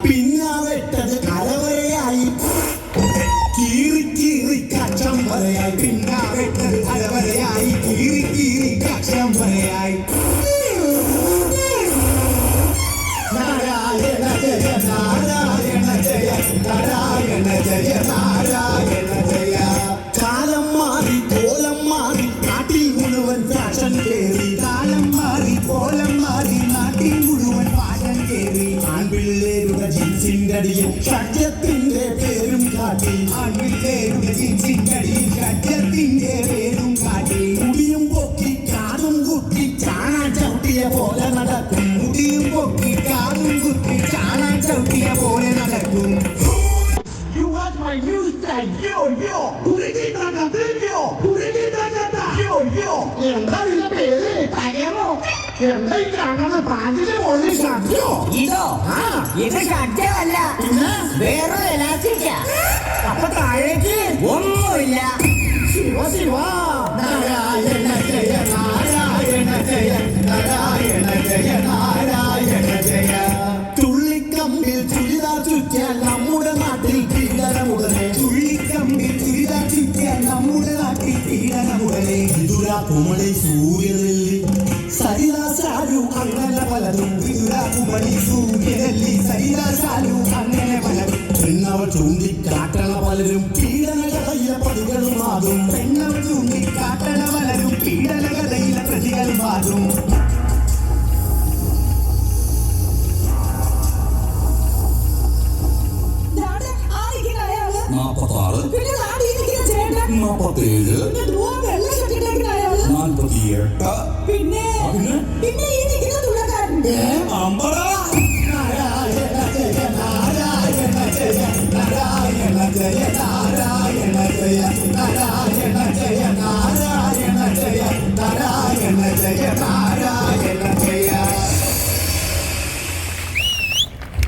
പിന്നാവെട്ടത് കലവറയായി കീറി കീറി കച്ചം വരയായി പിന്നാവെട്ടത് കലവറയായി കീറി കീറി കച്ചം വരയായി നാരായണ ജയ നാരായണ ജയ നാരായണ ജയ നാരായണ ജയ. കാലം മാറി ജീൻസിന്റെ അടിയിൽ ഷഡ്യത്തിന്റെ പേരും കാട്ടി ജീൻസിന്റെ അടിയിൽ ഷഡ്യത്തിന്റെ പേരും കാട്ടി മുടിയും പൊക്കി കാതും കുത്തി ചാണാൻ ചവിട്ടിയ പോലെ നടക്കും മുടിയും പൊക്കി കാതും കുത്തി ചാണാൻ ചവിട്ടിയ പോലെ നടക്കും You want my new style, yo yo. ഉരുകിട്ടക yo. ഉരുകിട്ടക yo yo. എന്താ ഇതിന്റെ പേര്? പരമോ? എന്താ ഈ കാണുന്ന പാൻറിന്റെ മുകളിൽ ഷർട്ടോ? ഇതോ ആ, ഇത് ഷഡ്യമല്ല വേറെ എലാസ്റ്റിക്കാ അപ്പൊ താഴേക്ക്? ഒന്നുമില്ല. ശിവ ശിവ. നാരായണ ജയ നാരായണ ജയ നാരായണ ജയ നാരായണ ജയ തുള്ളിക്കമ്പിൽ ചുരിദാർ ചുറ്റിയാൽ നമ്മുടെ നാട്ടിൽ പീഡനമുടനെ തുള്ളിക്കമ്പിൽ ചുരിദാർ ചുറ്റിയാൽ നമ്മുടെ നാട്ടിൽ പീഡനമുടനെ വിതുര കുമളി സൂര്യനെല്ലി സരിദാസാരു അങ്ങനെ പലതും. ഇതുരാ കുമളി സൂര്യനെല്ലി ചൂണ്ടിക്കാട്ടണ പലരും പീഡനകഥയിലെ പ്രതികളും ആകും പെണ്ണവ ചൂണ്ടിക്കാട്ടണ പലരും പീഡനകഥയിലെ പ്രതികളുമാകും. നാപ്പത്താറ്. പിന്നെ. നാപ്പത്തേഴ്. പിന്നെ. നാൽപ്പത്തിയെട്ട് ഈ നിൽക്കുന്ന തുള്ളക്കാരൻ. അമ്പടാ yeah.